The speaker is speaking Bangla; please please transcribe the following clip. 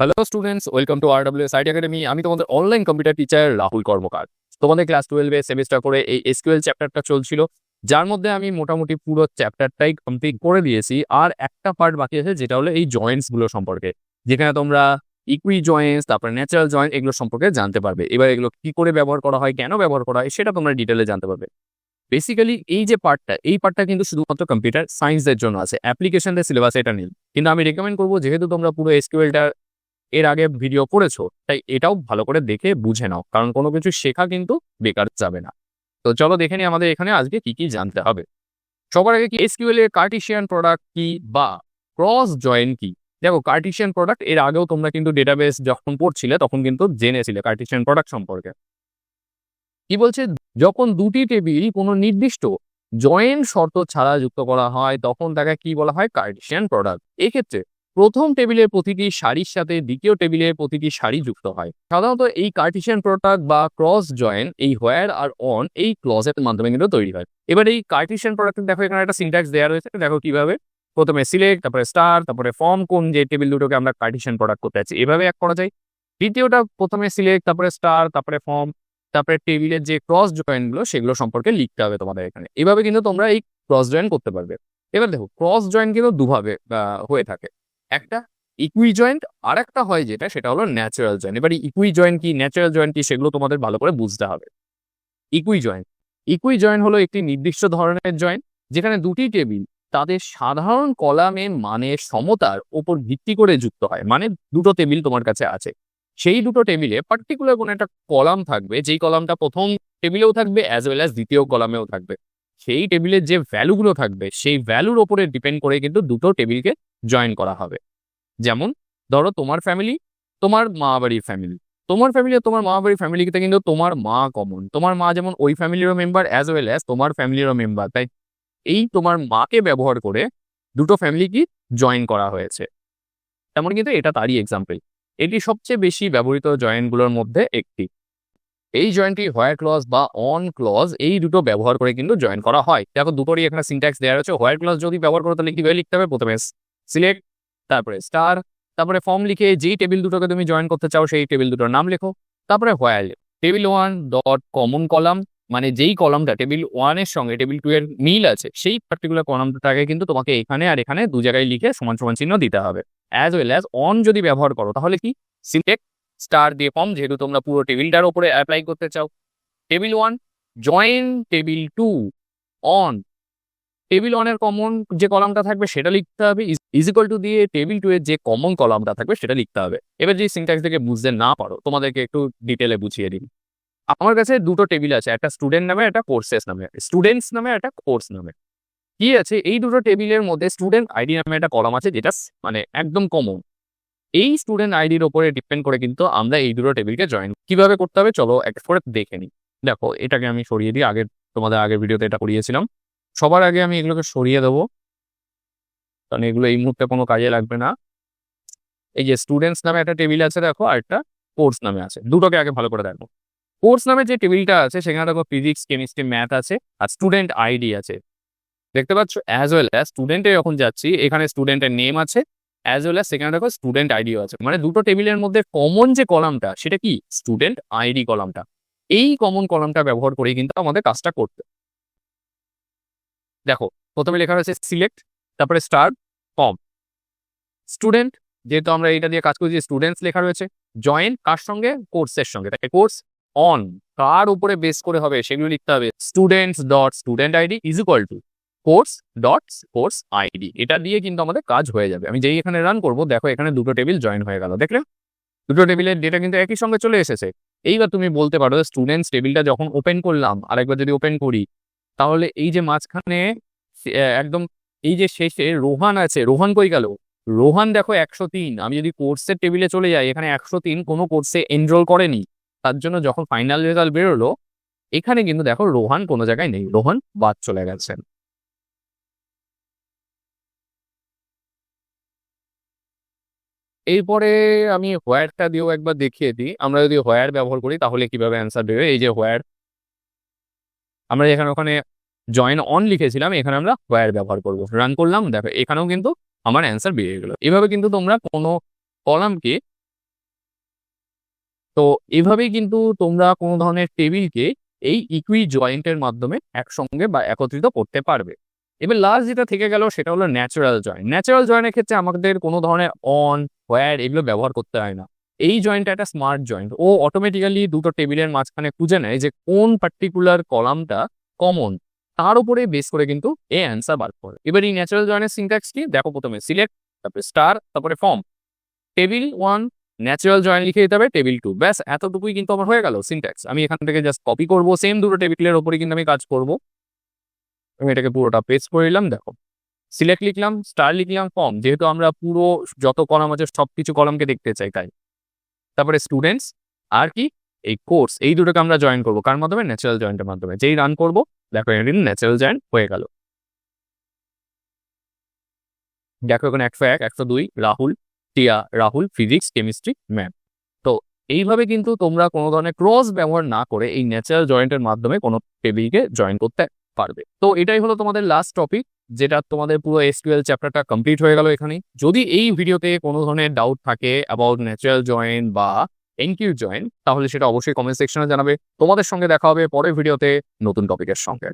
Hello students welcome to R W academy আমি তোমাদের online computer teacher Rahul Karmakar. তোমাদের ক্লাস টুয়েলভে সেমিস্টার করে এই এসকিউএল চ্যাপ্টারটা চলছিল। যার মধ্যে আমি মোটামুটি পুরো চ্যাপ্টারটাই কমপ্লিট করে দিয়েছি। আর একটা পার্ট বাকি আছে, যেটা হলো এই জয়েন্টসগুলো সম্পর্কে। যেখানে তোমরা ইকুই জয়েন্টস তারপরে ন্যাচারাল জয়েন্ট এগুলো সম্পর্কে জানতে পারবে। এবার এগুলো কি করে ব্যবহার করা হয়, কেন ব্যবহার করা হয়, সেটা তোমরা ডিটেলে জানতে পারবে। বেসিক্যালি এই যে পার্টটা এই পার্টটা কিন্তু শুধুমাত্র কম্পিউটার সায়েন্সের জন্য আছে। অ্যাপ্লিকেশনের সিলেবাস এটা নেই। কিন্তু আমি রেকমেন্ড করব, যেহেতু তোমরা পুরো এসকিউএলটা এর আগে ভিডিও করেছ, তাই এটাও ভালো করে দেখে বুঝে নাও, কারণ কোনো কিছু শেখা কিন্তু বেকার যাবে না। তো চলো দেখে নিই আমাদের এখানে আজকে কি কি জানতে হবে। সবার আগে কি এসকিউএল এর কার্টিশিয়ান প্রোডাক্ট কি বা ক্রস জয়েন কি? দেখো কার্টিশিয়ান প্রোডাক্টের আগেও তোমরা কিন্তু ডেটাবেস যখন পড়ছিলে, তখন কিন্তু জেনেছিলে কার্টিশিয়ান প্রোডাক্ট সম্পর্কে। কি বলছে? যখন দুটি টেবিল কোনো নির্দিষ্ট জয়েন্ট শর্ত ছাড়া যুক্ত করা হয়, তখন তাকে কি বলা হয়? কার্টিশিয়ান প্রোডাক্ট এক্ষেত্রে প্রথম টেবিলের প্রতিটি সারির সাথে দ্বিতীয় টেবিলের প্রতিটি সারি যুক্ত হয়। সাধারণত এই কার্টিশিয়ান প্রোডাক্ট বা ক্রস জয়েন এই হোয়ার আর অন এই ক্লজের মাধ্যমে কিন্তু তৈরি হয়। এবার এই কার্টিশিয়ান প্রোডাক্ট দেখো, এখানে একটা সিনট্যাক্স দেওয়া রয়েছে। দেখো কীভাবে? প্রথমে সিলেক্ট তারপরে স্টার তারপরে ফর্ম কোন যে টেবিল দুটোকে আমরা কার্টিশিয়ান প্রোডাক্ট করতে চাচ্ছি এভাবে এক করা যায়। দ্বিতীয়টা প্রথমে সিলেক্ট তারপরে স্টার তারপরে ফর্ম তারপরে টেবিলের যে ক্রস জয়েনগুলো, সেগুলো সম্পর্কে লিখতে হবে তোমাদের এখানে। এভাবে কিন্তু তোমরা এই ক্রস জয়েন করতে পারবে। এবার দেখো ক্রস জয়েন কিন্তু দুভাবে হয়ে থাকে। একটা ইকুই জয়েন্ট আর একটা হয় যেটা, সেটা হলো ন্যাচারাল জয়েন্ট এবার ইকুই জয়েন্ট কি ন্যাচারাল জয়েন্ট কি, সেগুলো তোমাদের ভালো করে বুঝতে হবে। ইকুই জয়েন্ট ইকুই জয়েন্ট হলো একটি নির্দিষ্ট ধরনের জয়েন্ট যেখানে দুটি টেবিল তাদের সাধারণ কলামের মানের সমতার ওপর ভিত্তি করে যুক্ত হয়। মানে দুটো টেবিল তোমার কাছে আছে। সেই দুটো টেবিলে পার্টিকুলার কোনো একটা কলাম থাকবে, যেই কলামটা প্রথম টেবিলেও থাকবে অ্যাজ ওয়েল অ্যাজ দ্বিতীয় কলামেও থাকবে। সেই টেবিলের যে ভ্যালুগুলো থাকবে, সেই ভ্যালুর ওপরে ডিপেন্ড করে কিন্তু দুটো টেবিলকে জয়েন করা হবে। যেমন, ধরো তোমার ফ্যামিলি তোমার মা বাড়ির ফ্যামিলি তোমার ফ্যামিলি আর তোমার মা বাড়ির ফ্যামিলিতে কিন্তু তোমার মা কমন তোমার মা যেমন ওই ফ্যামিলিরও মেম্বার অ্যাজ ওয়েল অ্যাজ তোমার ফ্যামিলিরও মেম্বার তাই এই তোমার মাকে ব্যবহার করে দুটো ফ্যামিলি কি জয়েন করা হয়েছে। তেমন কিন্তু এটা তারই এক্সাম্পল এটি সবচেয়ে বেশি ব্যবহৃত জয়েন্টগুলোর মধ্যে একটি। এই জয়েন্টটি হোয়ার ক্লজ বা অন ক্লজ এই দুটো ব্যবহার করে কিন্তু জয়েন করা হয়। দেখো দুটোরই এখানে সিনট্যাক্স দেওয়া রয়েছে। হোয়ার ক্লজ যদি ব্যবহার করো, তাহলে কীভাবে লিখতে হবে প্রথমে সিলেক্ট তারপরে স্টার তারপরে ফর্ম লিখে যেই টেবিল দুটোকে তুমি জয়েন করতে চাও, সেই টেবিল দুটোর নাম লেখো। তারপরে where table one dot common column মানে যেই কলামটা টেবিল ওয়ানের সঙ্গে টেবিল টু এর মিল আছে, সেই পার্টিকুলার কলামটাকে কিন্তু তোমাকে এখানে আর এখানে দু জায়গায় লিখে সমান সমান চিহ্ন দিতে হবে। অ্যাজ ওয়েল অ্যাজ অন যদি ব্যবহার করো, তাহলে কি? সিলেক্ট স্টার দিয়ে ফর্ম যেহেতু তোমরা পুরো টেবিলটার উপরে অ্যাপ্লাই করতে চাও। Table one join table two on table ওয়ানের কমন যে কলামটা থাকবে, সেটা লিখতে হবে। ইজিক্যাল টু দিয়ে টেবিল টু এর যে কমন কলামটা থাকবে, সেটা লিখতে হবে। এবার যে সিনট্যাক্স থেকে বুঝতে না পারো, তোমাদেরকে একটু ডিটেলে বুঝিয়ে দিই। আমার কাছে দুটো টেবিল আছে, একটা স্টুডেন্ট নামে, একটা কোর্সেস নামে। স্টুডেন্টস নামে, একটা কোর্স নামে। কি আছে? এই দুটো টেবিলের মধ্যে স্টুডেন্ট আইডি নামে একটা কলাম আছে, যেটা মানে একদম কমন এই স্টুডেন্ট আইডির ওপরে ডিপেন্ড করে কিন্তু আমরা এই দুটো টেবিলকে জয়েন কীভাবে করতে হবে? চলো এক করে দেখে নিই। দেখো, এটাকে আমি সরিয়ে দিই। আগের, তোমাদের আগের ভিডিওতে এটা করিয়েছিলাম। সবার আগে আমি এগুলোকে সরিয়ে দেবো। কারণ এগুলো এই মুহূর্তে কোনো কাজে লাগবে না। এই যে স্টুডেন্টস নামে একটা টেবিল আছে, দেখো, আর একটা কোর্স নামে আছে। দুটোকে আগে ভালো করে দেখো। কোর্স নামে যে টেবিলটা আছে, সেখানে দেখো ফিজিক্স কেমিস্ট্রি ম্যাথ আছে আর স্টুডেন্ট আইডি আছে। দেখতে পাচ্ছ? অ্যাজ ওয়েল অ্যাজ স্টুডেন্টে যখন যাচ্ছি, এখানে স্টুডেন্টের নেম আছে। অ্যাজ ওয়েল অ্যাজ সেখানে দেখো স্টুডেন্ট আইডিও আছে। মানে দুটো টেবিলের মধ্যে কমন যে কলামটা, সেটা কি? স্টুডেন্ট আইডি কলামটা। এই কমন কলামটা ব্যবহার করেই কিন্তু আমাদের কাজটা করতে দেখো, প্রথমে লেখা রয়েছে সিলেক্ট তারপরে স্টার কম স্টুডেন্ট যেহেতু আমরা এটা দিয়ে কাজ করছি স্টুডেন্টস লেখা রয়েছে জয়েন কার সঙ্গে? কোর্সের সঙ্গে। তাকে কোর্স অন কার উপরে বেস করে হবে সেগুলো লিখতে হবে। Students dot student ID is equal to course dot course ID এটা দিয়ে কিন্তু আমাদের কাজ হয়ে যাবে। আমি যেই এখানে রান করব, দেখো এখানে দুটো টেবিল জয়েন হয়ে গেল, দেখলে? দুটো টেবিলের ডেটা কিন্তু একই সঙ্গে চলে এসেছে। এইবার তুমি বলতে পারো স্টুডেন্টস টেবিলটা যখন ওপেন করলাম, আরেকবার যদি ওপেন করি, তাহলে এই যে মাঝখানে একদম এই যে শেষে রোহান আছে, রোহান কই গেল? রোহান দেখো একশো তিন, আমি যদি কোর্সের টেবিলে চলে যাই, এখানে একশো তিন কোনো কোর্সে এনরোল করেনি। তার জন্য যখন ফাইনাল রেজাল্ট বেরোলো, এখানে কিন্তু দেখো রোহান কোনো জায়গায় নেই, রোহান বাদ চলে গেছেন এরপরে আমি হোয়ারটা দিয়েও একবার দেখিয়ে দিই। আমরা যদি হোয়ার ব্যবহার করি, তাহলে কীভাবে অ্যান্সার দেবে এই যে হোয়ার আমরা এখানে ওখানে জয়েন অন লিখেছিলাম, এখানে আমরা হোয়ার ব্যবহার করব। রান করলাম, দেখো, এখানেও কিন্তু আমার অ্যান্সার বেরিয়ে গেলো। এভাবে কিন্তু তোমরা কোনো কলামকে তো এভাবেই কিন্তু তোমরা কোনো ধরনের টেবিলকে এই ইকুই জয়েন্টের মাধ্যমে একসঙ্গে বা একত্রিত করতে পারবে। এবার লাস্ট যেটা থেকে গেল সেটা হলো ন্যাচারাল জয়েন্ট ন্যাচারাল জয়েন্টের ক্ষেত্রে আমাদের কোনো ধরনের অন ওয়্যার এগুলো ব্যবহার করতে হয় না। এই জয়েন্টটা একটা স্মার্ট জয়েন্ট ও অটোমেটিক্যালি দুটো টেবিলের মাঝখানে খুঁজে নেয় যে কোন পার্টিকুলার কলামটা কমন তার উপরে বেস করে কিন্তু এ অ্যান্সার বার করে। এবার এই ন্যাচারাল জয়েন্টের সিনট্যাক্স কি? দেখো প্রথমে সিলেক্ট তারপরে স্টার তারপরে from table one natural join লিখে দিতে হবে টেবিল টু ব্যাস, এতটুকুই কিন্তু আমার হয়ে গেল সিনট্যাক্স আমি এখান থেকে জাস্ট কপি করব। সেম দুটো টেবিলের ওপরে কিন্তু আমি কাজ করব। আমি এটাকে পুরোটা পেস্ট করে নিলাম, দেখো। সিলেক্ট লিখলাম স্টার লিখলাম ফর্ম যেহেতু আমরা পুরো যত কলাম আছে সব কিছু কলামকে দেখতে চাই, তাই। তারপরে স্টুডেন্টস আর কি? এই কোর্স এই দুটোকে আমরা জয়েন করব। কার মাধ্যমে? ন্যাচারাল জয়েন্টের মাধ্যমে। যেই রান করব, দেখো এখানে ন্যাচারাল জয়েন্ট হয়ে গেল। দেখো এখানে একশো এক, একশো দুই, রাহুল, টিয়া, রাহুল ফিজিক্স কেমিস্ট্রি ম্যাথ তো এইভাবে কিন্তু তোমরা কোনো ধরনের ক্রস ব্যবহার না করে এই ন্যাচারাল জয়েন্টের মাধ্যমে কোনো টেবিলকে জয়েন করতে পারবে। তো এটাই হলো তোমাদের লাস্ট টপিক যেটা তোমাদের পুরো এসকিউএল চ্যাপ্টারটা কমপ্লিট হয়ে গেল এখানে যদি এই ভিডিওতে কোনো ধরনের ডাউট থাকে অ্যাবাউট ন্যাচারাল জয়েন বা এনকিউ জয়েন তাহলে সেটা অবশ্যই কমেন্ট সেকশনে জানাবে। তোমাদের সঙ্গে দেখা হবে পরের ভিডিওতে নতুন টপিকের সঙ্গে।